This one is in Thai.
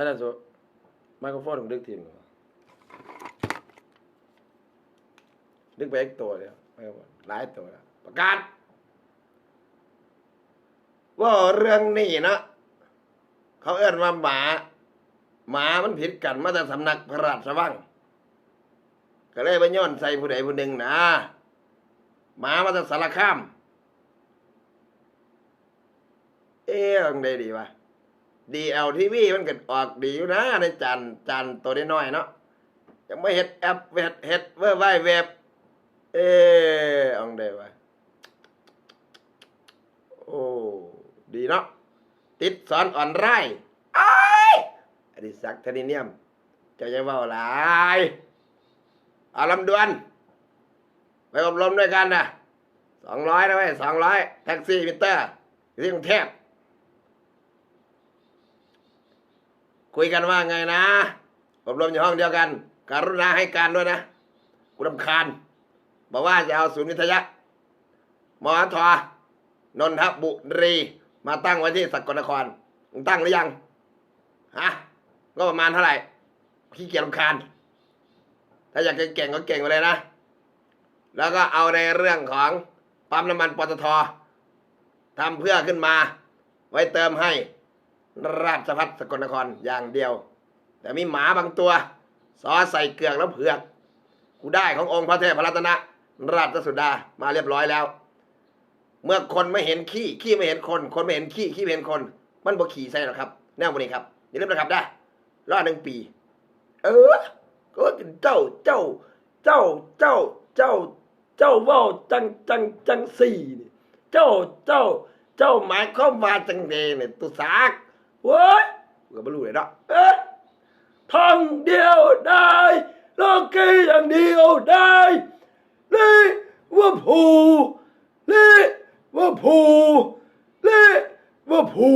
ท่านอาจารย์ไมโครโฟนของดึกทีมดึกไปอีกตัวเดียวไมโครโฟนหลายตัวแล้วประกาศว่าเรื่องนี้นะเขาเอื้อนว่าหมาหมามันผิดกันมาแต่สำนักพระราชวังก็เลยไปย้อนใส่ผู้ใดผู้หนึ่งนะหมามาจากสารคาม เอ๊ะองใดดีวะ ดีเอลทีวีมันก็ออกดีอยู่นะในจานจานตัวน้อยๆเนาะยังไม่เฮ็ดแอปเฮ็ดเฮ็ดเวอร์ไวเว็บเอ๊ะอังใดวะโอ้ดีเนาะติดสอนอ่อนไร่ไอ้อดิศักดิ์ธนิเนียมเจ้าจะว่าหลายเอาลำดวน ไปอบรมด้วยกันนะสองร้อยนะเว้ยสองร้อยแท็กซี่มิเตอร์อยู่ที่กรุงเทพ คุยกันว่าไงนะ อบรมอยู่ห้องเดียวกัน การุณาให้การด้วยนะกูรำคาญบอกว่าจะเอาศูนย์วิทยะมอทอนนทบุรีมาตั้งไว้ที่สกลนครมึงตั้งหรือยัง ฮะ ก็ประมาณเท่าไหร่ ขี้เกียจรำคาญ ถ้าอยากจะเก่งก็เก่งไปเลยนะ แล้วก็เอาในเรื่องของปั๊มน้ำมันปตททำเพื่อขึ้นมา ไว้เติมให้ ราชพัฒสกลนครอย่างเดียว แต่มีหมาบางตัวซอใส่เกลือกแล้วเผือกกูได้ขององค์พระเทพพระรัตนะราชสุดามาเรียบร้อยแล้ว เมื่อคนไม่เห็นขี้ขี้ไม่เห็นคน คนไม่เห็นขี้ขี้ไม่เห็นคน มันบ่ขี่ใส่หรอกครับ แนววันนี้ครับอย่าลืมนะครับได้รอดหนึ่งปี เออก็เป็นเจ้าเจ้า เจ้าเจ้าเจ้า เจ้าว่าจังจังจังสี่นี่เจ้าเจ้า เจ้าหมายความว่าจังเดเนี่ยตุสาก เว้ยกูก็ไม่รู้เลยนะเอ๊ะทางเดียวได้โลกีอย่างเดียวได้ลิว่าผูลิว่าผูลิว่าผู